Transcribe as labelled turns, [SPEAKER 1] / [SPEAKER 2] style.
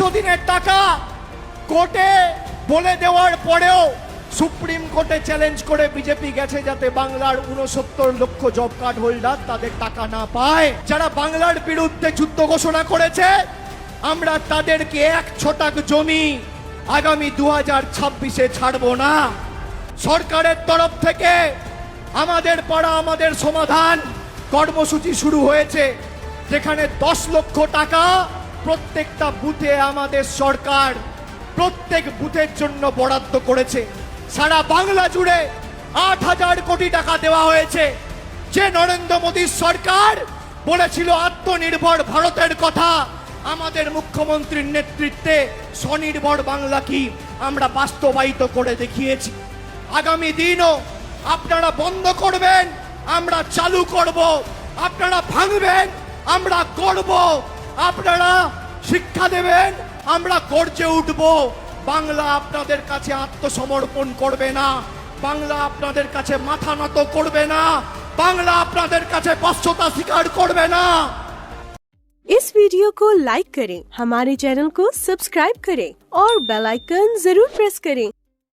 [SPEAKER 1] একশো দিনের টাকা কোর্টে বলে দেওয়ার পরেও সুপ্রিম কোর্টে চ্যালেঞ্জ করে বিজেপি গেছে যাতে বাংলার উনসত্তর লক্ষ জব কার্ড হোল্ডার তাদের টাকা না পায়। যারা বাংলার বিরুদ্ধে যুদ্ধ ঘোষণা করেছে, আমরা তাদেরকে এক ছটাক জমি আগামী দু হাজার ছাব্বিশে ছাড়বো না। সরকারের তরফ থেকে আমাদের পাড়া, আমাদের সমাধান কর্মসূচি শুরু হয়েছে, যেখানে দশ লক্ষ টাকা প্রত্যেকটা বুথে আমাদের সরকার প্রত্যেক বুথের জন্য বরাদ্দ করেছে। সারা বাংলা জুড়ে আট হাজার কোটি টাকা দেওয়া হয়েছে। যে নরেন্দ্র মোদীর সরকার বলেছিল, আত্মনির্ভর ভারতের কথা। আমাদের মুখ্যমন্ত্রীর নেতৃত্বে স্বনির্ভর বাংলা কি আমরা বাস্তবায়িত করে দেখিয়েছি। আগামী দিনও আপনারা বন্ধ করবেন, আমরা চালু করব। আপনারা ভাঙবেন, আমরা করব আপনারা শিক্ষা দেবেন আমরা গর্জে উঠব বাংলা আপনাদের কাছে আত্মসমর্পণ করবে না বাংলা আপনাদের কাছে মাথা নত করবে না বাংলা আপনাদের কাছে বশ্যতা স্বীকার করবে না
[SPEAKER 2] इस वीडियो को लाइक करें हमारे चैनल को सब्सक्राइब करें और बेल आइकन जरूर प्रेस करें